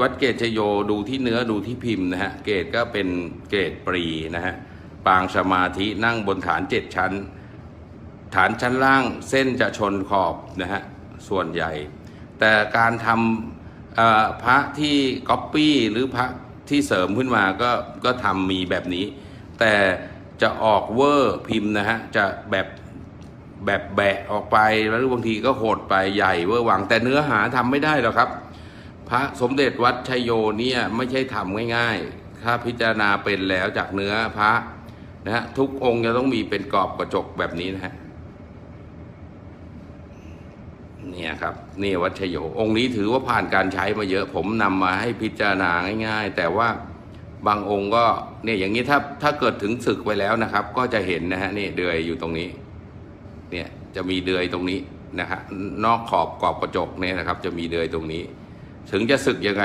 วัดเกตชโยดูที่เนื้อดูที่พิมพ์นะฮะเกตก็เป็นเกตปรีนะฮะปางสมาธินั่งบนฐานเจ็ดชั้น ฐานชั้นล่างเส้นจะชนขอบนะฮะส่วนใหญ่ แต่การทำพระที่ก๊อปปี้หรือพระที่เสริมขึ้นมาก็ก็ทำมีแบบนี้ แต่จะออกเวอร์พิมพ์นะฮะจะแบบแบบแบะออกไปแล้วบางทีก็โหดไปใหญ่เวอร์หวังแต่เนื้อหาทำไม่ได้หรอกครับ พระสมเด็จวัดชัยโยเนี่ยไม่ใช่ทำง่ายๆ ถ้าพิจารณาเป็นแล้วจากเนื้อพระนะฮะทุกองค์จะต้องมีเป็นกรอบกระจกแบบนี้นะฮะเนี่ยครับนี่วัดชยโยองค์นี้ถือว่าผ่านการใช้มาเยอะ ผมนำมาให้พิจารณาง่าย ๆ แต่ว่าบางองค์ก็เนี่ยอย่างนี้ถ้าถ้าเกิดถึงศึกไปแล้วนะครับ ก็จะเห็นนะฮะนี่เดือยอยู่ตรงนี้ เนี่ยจะมีเดือยตรงนี้นะฮะนอกขอบกรอบกระจกเนี่ยนะครับ จะมีเดือยตรงนี้ ถึงจะศึกยังไง